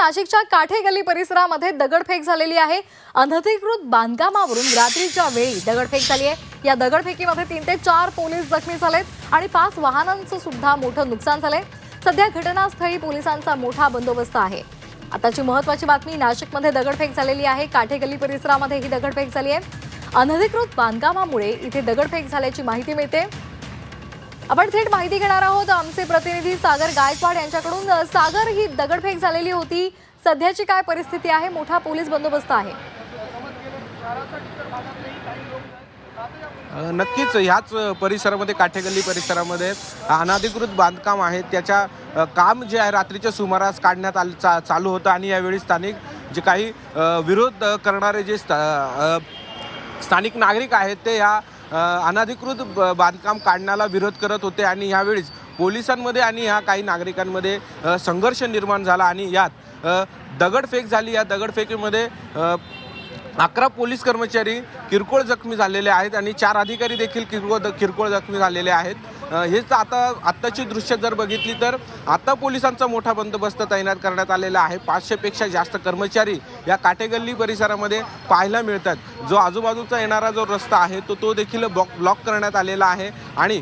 नाशिकच्या काठे गल्ली परिसरामध्ये दगडफेक झालेली आहे. अनधिकृत बांधकामावरून रात्रीच्या वेळी दगडफेक झाली आहे. या दगडफेकीमध्ये तीन ते चार पोलीस जखमी झालेत आणि पाच वाहनांचं सुद्धा मोठं नुकसान झालंय. सध्या घटनास्थळी पोलिसांचा मोठा बंदोबस्त आहे. आताची महत्वाची बातमी नाशिकमध्ये दगडफेक झालेली आहे. काठे गल्ली परिसरामध्ये ही दगडफेक झाली आहे. अनधिकृत बांधकामामुळे इथे दगडफेक झाल्याची माहिती मिळते. आपण थेट माहिती घेणार आहोत. आमचे प्रतिनिधी सागर गायकवाड यांच्याकडून. सागर ही दगडफेक झालेली होती. सध्याची काय परिस्थिती आहे? मोठा पोलीस बंदोबस्त आहे. नक्कीच. ह्याच परिसरामध्ये काठेगल्ली परिसरामध्ये अनाधिकृत बांधकाम आहे. त्याच्या काम जे आहे रात्रीच्या सुमारास काढण्यात आलं चा चालू होतं आणि यावेळी स्थानिक जे काही विरोध करणारे जे स्था- स्थानिक नागरिक आहेत ते ह्या अनधिकृत ब- बांधकाम काढण्याला विरोध करत होते आणि यावेळीच पोलिसांमध्ये आणि ह्या काही नागरिकांमध्ये संघर्ष निर्माण झाला आणि यात दगडफेक झाली. या दगडफेकीमध्ये अकरा पोलीस कर्मचारी किरकोळ जखमी झालेले आहेत आणि चार अधिकारी देखील किरकोळ किरकोळ जखमी झालेले आहेत. हेच आता आत्ताची दृश्य जर बघितली तर आता पोलिसांचा मोठा बंदोबस्त तैनात करण्यात आलेला आहे. पाचशेपेक्षा जास्त कर्मचारी या काटेगल्ली परिसरामध्ये पाहायला मिळतात. जो आजूबाजूचा येणारा जो रस्ता आहे तो तो देखील ब्लॉक ब्लॉक करण्यात आलेला आहे. आणि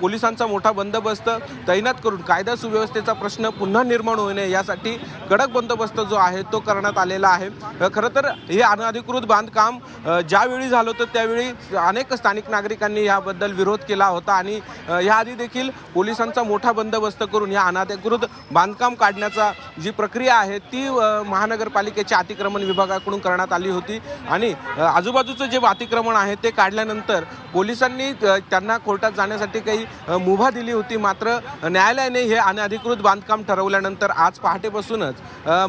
पोलिसांचा मोठा बंदोबस्त तैनात करून कायदा सुव्यवस्थेचा प्रश्न पुन्हा निर्माण होऊ नये यासाठी कडक बंदोबस्त जो आहे तो करण्यात आलेला आहे. खरं तर हे अनधिकृत बांधकाम ज्यावेळी झालं होतं त्यावेळी अनेक स्थानिक नागरिकांनी याबद्दल विरोध केला होता आणि याआधी देखील पोलिसांचा मोठा बंदोबस्त करून या अनाधिकृत बांधकाम काढण्याचा जी प्रक्रिया आहे ती महानगरपालिकेच्या अतिक्रमण विभागाकडून करण्यात आली होती. आणि आजूबाजूचं जे अतिक्रमण आहे ते काढल्यानंतर पोलिसांनी त्यांना कोर्टात जाण्यासाठी काही मुभा दिली होती. मात्र न्यायालयाने हे अनधिकृत बांधकाम ठरवल्यानंतर आज पहाटेपासूनच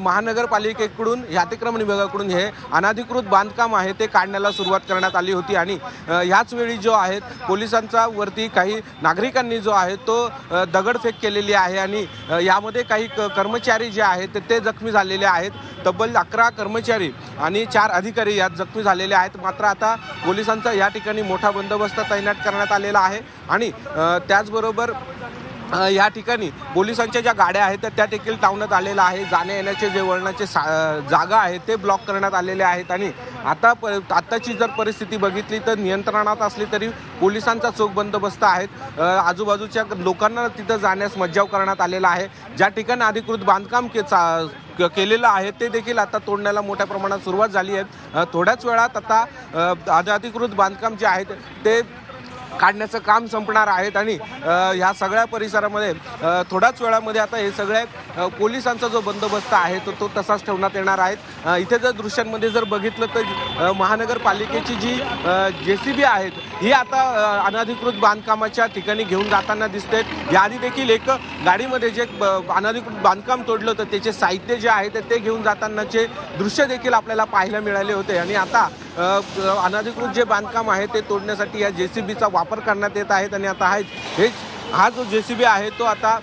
महानगरपालिकेकडून हे अतिक्रमण विभागाकडून हे अनधिकृत बांधकाम आहे ते काढण्याला सुरुवात करण्यात आली होती. आणि ह्याच वेळी जो आहे पोलिसांचा वरती काही नागरिकांनी जो आहे तो दगडफेक केलेली आहे. आणि यामध्ये काही क- कर्मचारी जे आहेत ते जखमी झालेले आहेत. तब्बल अकरा कर्मचारी आणि चार अधिकारी यात जखमी झालेले आहेत. मात्र आता पोलिसांचा या ठिकाणी मोठा बंदोबस्त तैनात करण्यात आलेला आहे. आणि त्याचबरोबर या ठिकाणी पोलिसांच्या ज्या गाड्या आहेत त्या त्या देखील टावण्यात आलेल्या आहे. जाण्या येण्याचे जे वळणाचे सा जागा आहेत ते ब्लॉक करण्यात आलेले आहेत. आणि आता प आत्ताची जर परिस्थिती बघितली तर नियंत्रणात असली तरी पोलिसांचा चोख बंदोबस्त आहेत. आजूबाजूच्या लोकांना तिथं जाण्यास मज्जाव करण्यात आलेला आहे. ज्या ठिकाणी अधिकृत बांधकाम के चा केलेलं आहे ते देखील आता तोडण्याला मोठ्या प्रमाणात सुरुवात झाली आहे. थोड्याच वेळात आता अ, अनधिकृत बांधकाम जे आहेत ते काढण्याचं काम संपणार आहेत आणि ह्या सगळ्या परिसरामध्ये थोड्याच वेळामध्ये आता हे सगळ्या पोलिसांचा जो बंदोबस्त आहे तो तो तसाच ठेवण्यात येणार आहे इथे जर दृश्यांमध्ये जर बघितलं तर महानगरपालिकेची जी जे सी बी आहेत ही आता अनधिकृत बांधकामाच्या ठिकाणी घेऊन जाताना दिसते याआधी देखील एक गाडीमध्ये जे ब- अनधिकृत बांधकाम तोडलं होतं त्याचे साहित्य जे आहे ते- ते घेऊन जातानाचे दृश्य देखील आपल्याला पाहायला मिळाले होते. आणि आता अनधिकृत जे बांधकाम आहे ते तोडण्यासाठी या जे सी बीचा वापर करण्यात येत आहेत. आणि आता आहे हेच हा जो जे सी बी आहे तो आता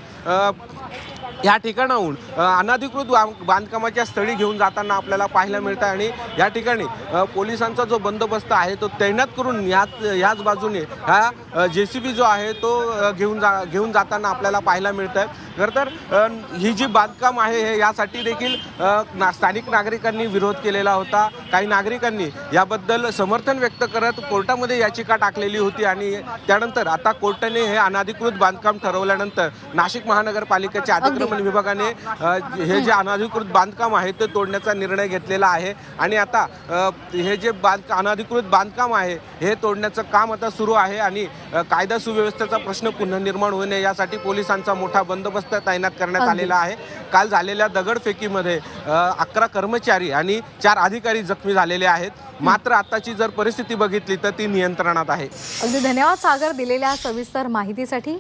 या ठिकाणाहून अनधिकृत बां- बांधकामाच्या स्थळी घेऊन जाताना आपल्याला पाहायला मिळतं आणि या ठिकाणी पोलिसांचा जो बंदोबस्त आहे तो तैनात करून याच याच बाजूने हा जे सी बी जो आहे तो घेऊन जा घेऊन जाताना आपल्याला पाहायला मिळतं आहे खरं तर ही जी बांधकाम आहे हे यासाठी देखील ना स्थानिक नागरिकांनी विरोध केलेला होता. काही नागरिकांनी याबद्दल समर्थन व्यक्त करत कोर्टामध्ये याचिका टाकलेली होती आणि त्यानंतर आता कोर्टाने हे अनधिकृत बांधकाम ठरवल्यानंतर नाशिक महानगरपालिकेच्या अतिक्रमण विभागाने हे जे अनधिकृत बांधकाम आहे ते तोडण्याचा निर्णय घेतलेला आहे. आणि आता हे जे बांध अनधिकृत बांधकाम आहे हे तोडण्याचं काम आता सुरू आहे आणि कायदा सुव्यवस्थेचा प्रश्न पुन्हा निर्माण होऊ नये यासाठी पोलिसांचा मोठा बंदोबस्त तैनात करण्यात. आलेला आहे. काल झालेल्या दगडफेकीमध्ये अकरा कर्मचारी आणि चार अधिकारी जखमी झालेले आहेत. मात्र आताची जर परिस्थिती बघितली तर ती नियंत्रणात आहे. अगदी धन्यवाद सागर दिलेल्या सविस्तर माहितीसाठी.